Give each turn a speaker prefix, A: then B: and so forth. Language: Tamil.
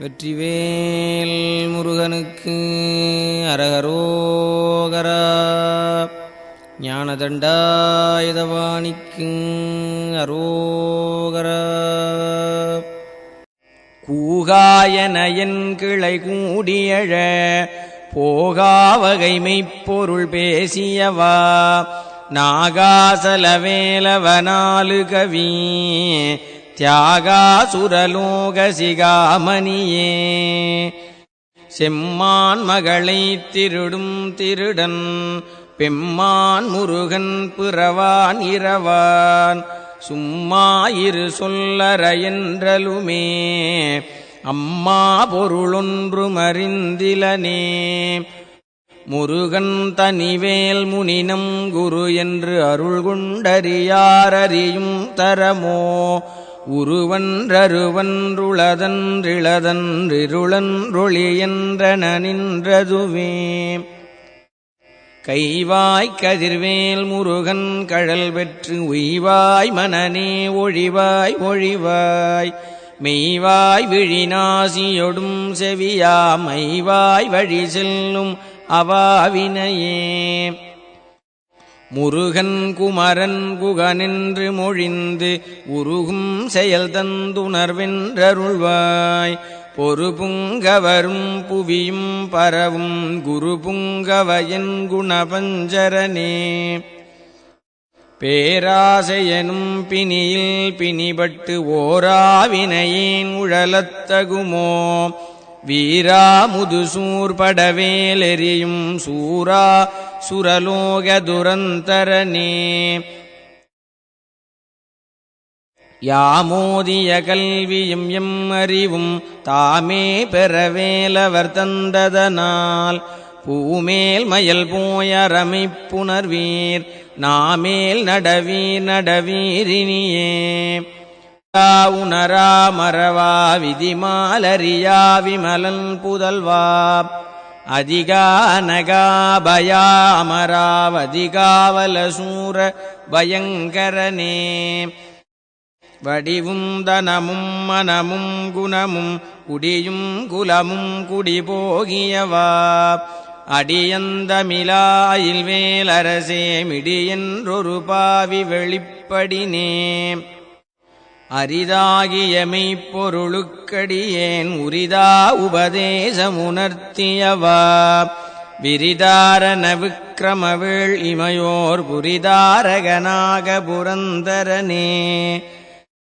A: வெற்றிவேல் முருகனுக்கு அரகரோகரா. ஞானதண்டாயுதவாணிக்கு அரோகரா.
B: கூகாயனையன் கிளை கூடியழ போகாவகைமைப்பொருள் பேசியவா. நாகாசலவேலவனாலு கவி தியாகாசுரலோகசிகாமணியே. செம்மான் மகளை திருடும் திருடன் பெம்மான் முருகன் பிறவான் இரவான். சும்மா இரு சொல்லற என்றலுமே அம்மா பொருளொன்று மறிந்திலனே. முருகன் தனிவேல் முனினம் குரு என்று அருள் குண்டறியாரறியும் தரமோ உருவன்றருவன்றுளதன்றிளதன்றிருளன்றொளி என்றன நின்றதுவே. கைவாய் கதிர்வேல் முருகன் கழல் பெற்று உய்வாய் மனநே ஒழிவாய் ஒழிவாய். மெய்வாய் விழிநாசியொடும் செவியா மைவாய் வழி செல்லும் அவாவினையே. முருகன் குமரன் குகனின்று மொழிந்து உருகும் செயல் தந்துணர்வென்றருள்வாய். பொறுபுங்கவரும் புவியும் பரவும் குரு புங்கவயன் குணபஞ்சரனே. பேராசையனும் பிணியில் பிணிபட்டு ஓராவினையேன் உழலத்தகுமோ. வீரா முதுசூர் படவேலெறியும் சூரா சுரலோக துரந்தரனே யாமோதிய கல்வியும் எம் அறிவும் தாமே பெறவேலவர் தந்ததனால். பூமேல் மயல் போயரமைப்புணர்வீர் நாமேல் நடவீர் நடவீரினியே. உணரா மறவா விதிமாலரியா விமலன் புதல்வா. அதிகானகாபயாமராவதிகாவலசூர பயங்கரனே. வடிவும் தனமும் மனமும் குணமும் குடியும் குலமும் குடி போகியவா அடியந்தமிலாயில் வேலரசே மிடியென்றொரு பாவி வெளிப்படினே. அரிதாகிய மெய்ப்பொருளுக்கடியேன் உரிதா உபதேசமுணர்த்தியவா. விரிதாரண விக்கிரமவேள் இமையோர் புரிதாரகனாக புரந்தரனே.